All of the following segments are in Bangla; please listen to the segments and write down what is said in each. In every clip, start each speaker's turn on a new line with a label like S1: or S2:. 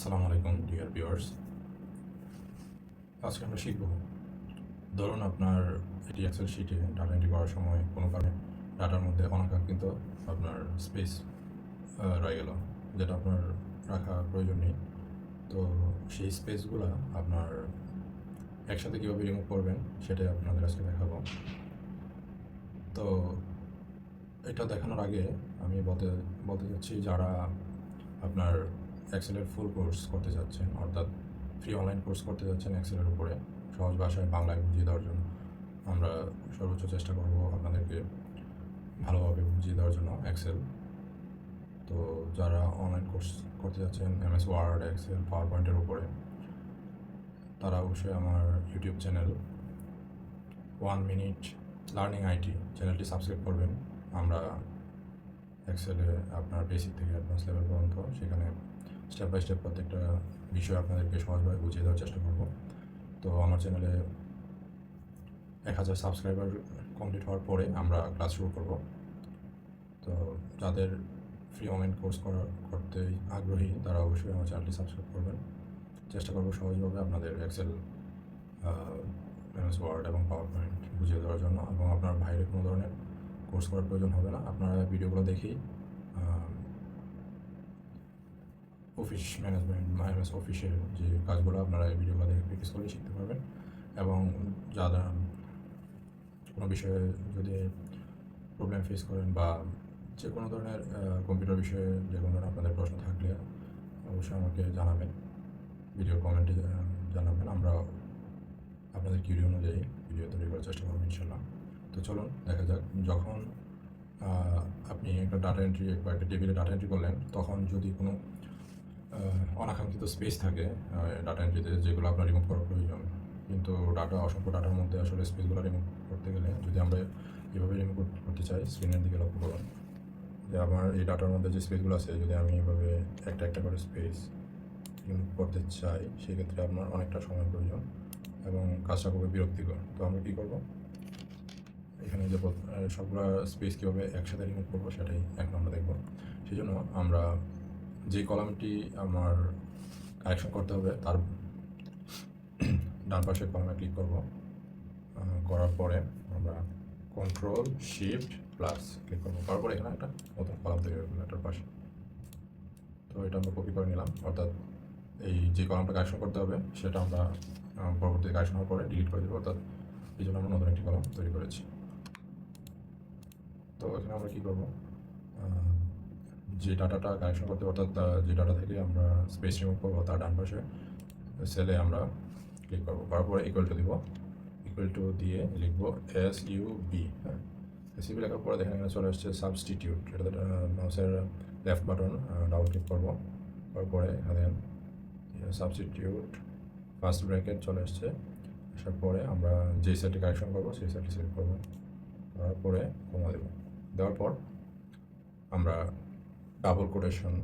S1: আসসালামু আলাইকুম ডিয়ার ভিউয়ার্স আজকে আমরা শিখব। ধরুন আপনার এটি এক্সেল শিটে ডাটা এন্ট্রি করার সময় কোনো কারণে ডাটার মধ্যে অনাকাঙ্ক্ষিত আপনার স্পেস রয়ে গেল, যেটা আপনার রাখা প্রয়োজন নেই। তো সেই স্পেসগুলো আপনার একসাথে কীভাবে রিমুভ করবেন, সেটাই আপনাদের আজকে দেখাবো। তো এটা দেখানোর আগে আমি বলতে বলতে চাচ্ছি যারা আপনার এক্সেলের ফুল কোর্স করতে চাচ্ছেন অর্থাৎ ফ্রি অনলাইন কোর্স করতে যাচ্ছেন এক্সেলের উপরে। সহজ ভাষায় বাংলায় বুঝিয়ে দেওয়ার জন্য আমরা সর্বোচ্চ চেষ্টা করব আপনাদেরকে ভালোভাবে বুঝিয়ে দেওয়ার জন্য এক্সেল তো যারা অনলাইন কোর্স করতে যাচ্ছেন এমএস ওয়ার্ড এক্সেল পাওয়ার পয়েন্টের উপরে, তারা অবশ্যই আমার YouTube channel one minute learning IT চ্যানেলটি সাবস্ক্রাইব করবেন। আমরা এক্সেলে আপনার বেসিক থেকে অ্যাডভান্স লেভেল পর্যন্ত সেখানে স্টেপ বাই স্টেপ প্রত্যেকটা বিষয় আপনাদেরকে সহজভাবে বুঝিয়ে দেওয়ার চেষ্টা করব। তো আমার চ্যানেলে এক হাজার সাবস্ক্রাইবার কমপ্লিট হওয়ার পরে আমরা ক্লাস শুরু করব। তো যাদের ফ্রি অনলাইন কোর্স করা করতে আগ্রহী, তারা অবশ্যই আমার চ্যানেলটি সাবস্ক্রাইব করবেন। চেষ্টা করব সহজভাবে আপনাদের এক্সেল এমএস ওয়ার্ড এবং পাওয়ার পয়েন্ট বুঝিয়ে দেওয়ার জন্য এবং আপনার বাইরে কোনো ধরনের কোর্স করার প্রয়োজন হবে না। আপনারা ভিডিওগুলো দেখেই অফিস ম্যানেজমেন্ট মাইনাস অফিসের যে কাজগুলো আপনারা এই ভিডিওগুলো দেখে প্র্যাকটিস করলে শিখতে পারবেন। এবং যারা কোনো বিষয়ে যদি প্রবলেম ফেস করেন বা যে কোনো ধরনের কম্পিউটার বিষয়ে যে কোনো ধরনের আপনাদের প্রশ্ন থাকলে অবশ্যই আমাকে জানাবেন। ভিডিও কমেন্টে জানাবেন। আমরা আপনাদের কিউরি অনুযায়ী ভিডিও তৈরি করার চেষ্টা করব ইনশাল্লাহ তো চলুন, দেখা যাক যখন আপনি একটা ডাটা এন্ট্রি বা একটা টেবিলে ডাটা এন্ট্রি করলেন, তখন যদি কোনো অনাকাঙ্ক্ষিত স্পেস থাকে ডাটা এন্ট্রিতে যেগুলো আপনার রিমুভ করা প্রয়োজন। কিন্তু ডাটা অসংখ্য ডাটার মধ্যে আসলে স্পেসগুলো রিমুভ করতে গেলে যদি আমরা এভাবে রিমুভ করতে চাই স্ক্রিনের দিকে লক্ষ্য করুন। যে আমার এই ডাটার মধ্যে যে স্পেসগুলো আছে, যদি আমি এভাবে একটা একটা করে স্পেস রিমুভ করতে চাই সেক্ষেত্রে আপনার অনেকটা সময় প্রয়োজন এবং কাজটা খুবই বিরক্তিকর। তো আমরা কী করব? এখানে যে সবগুলো স্পেস কীভাবে একসাথে রিমুভ করব, সেটাই এখন আমরা দেখব। সেই জন্য আমরা যে কলামটি আমার কারেকশন করতে হবে তার ডান পাশের কলামে ক্লিক করব। করার পরে আমরা কন্ট্রোল শিফট প্লাস ক্লিক করব। করার পরে এখানে একটা নতুন কলাম তৈরি হবে এটার পাশে। তো এটা আমরা কপি করে নিলাম। অর্থাৎ এই যে কলামটা কারেকশন করতে হবে সেটা আমরা আহ, পরবর্তীতে কারেকশন হওয়ার পরে ডিলিট করে দেবো। অর্থাৎ এই জন্য আমরা নতুন একটি কলাম তৈরি করেছি। তো এখানে আমরা কী করব? যে ডাটাটা কালেকশন করতে অর্থাৎ যে ডাটা থেকে আমরা স্পেস রিমুভ করব তার ডান পাশে সেলে আমরা ক্লিক করব। করার পরে ইকুয়াল টু দিব। ইকুয়াল টু দিয়ে লিখব এস ইউ বি হ্যাঁ? বি লেখার পরে দেখেন এখানে চলে আসছে সাবস্টিটিউট এটাতে মাউসের লেফট বাটন ডাবল ক্লিক করব। করার পরে এখানে সাবস্টিটিউট ফার্স্ট ব্র্যাকেট চলে আসছে। আসার পরে আমরা যে সেলটি কারেকশন করব, সেই সেলটি সিলেক্ট করব। করার পরে কমা দেবো। দেওয়ার পর আমরা ডাবল কোটেশন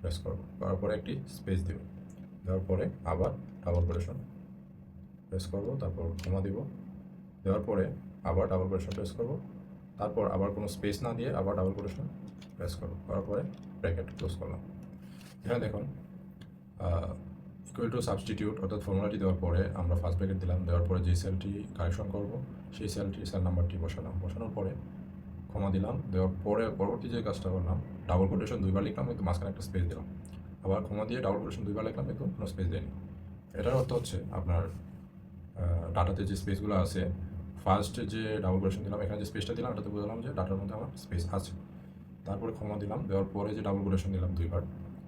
S1: প্রেস করব। করার পরে একটি স্পেস দেব। দেওয়ার পরে আবার ডাবল কোটেশন প্রেস করব, তারপর কমা দিব। দেওয়ার পরে আবার ডাবল কোটেশন প্রেস করব, তারপর আবার কোনো স্পেস না দিয়ে আবার ডাবল কোটেশন প্রেস করব। করার পরে ব্র্যাকেট ক্লোজ করলাম। এখানে দেখুন ইকুয়াল টু সাবস্টিটিউট অর্থাৎ ফর্মুলাটি দেওয়ার পরে আমরা ফার্স্ট ব্র্যাকেট দিলাম। দেওয়ার পরে যে সেলটি কারেকশন করব, সেই সেলটি সেল নাম্বারটি বসালাম। বসানোর পরে ক্ষমা দিলাম, দেওয়ার পরে পরবর্তী যে কাজটা করলাম ডাবল কোটেশন দুইবার লিখলাম, কিন্তু মাঝখানে একটা স্পেস দিলাম। আবার ক্ষমা দিয়ে ডাবল কোটেশন দুইবার লিখলাম, কিন্তু কোনো স্পেস দেয়নি। এটার অর্থ হচ্ছে আপনার ডাটাতে যে স্পেসগুলো আছে ফার্স্ট যে ডাবল কোটেশন দিলাম, এখানে যে স্পেসটা দিলাম, এটাতে বুঝলাম যে ডাটার মধ্যে আমার স্পেস আছে। তারপরে ক্ষমা দিলাম, দেওয়ার পরে যে ডাবল কোটেশন দিলাম দুইবার,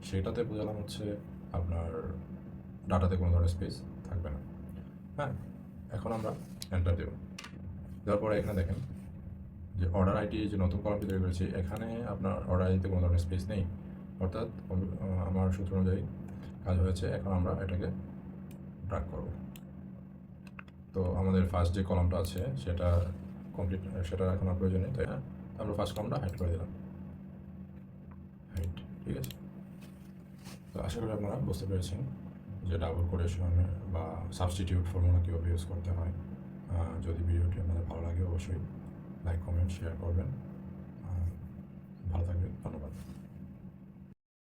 S1: সেটাতে বোঝালাম হচ্ছে আপনার ডাটাতে কোনো ধরনের স্পেস থাকবে না। হ্যাঁ এখন আমরা এন্টার দেব। দেওয়ার পরে এখানে দেখেন যে অর্ডার আইটি যে নতুন কলামটি তৈরি করেছি এখানে আপনার অর্ডার আইডিতে কোনো ধরনের স্পেস নেই। অর্থাৎ আমার সূত্র অনুযায়ী কাজ হয়েছে, এখন আমরা এটাকে ড্রাগ করব। তো আমাদের ফার্স্ট যে কলামটা আছে, সেটা কমপ্লিট সেটা এখন আর প্রয়োজন নেই, তাই না? আমরা ফার্স্ট কলামটা হাইড করে দিলাম। হাইড ঠিক আছে? তো আশা করি আপনারা বুঝতে পেরেছেন যে ডাবল কোরেশন বা সাবস্টিটিউট ফর্মুলা কীভাবে ইউজ করতে হয়। যদি ভিডিওটি আপনাদের ভালো লাগে, অবশ্যই লাইক কমেন্ট শেয়ার করবেন। ভালো থাকবেন ধন্যবাদ।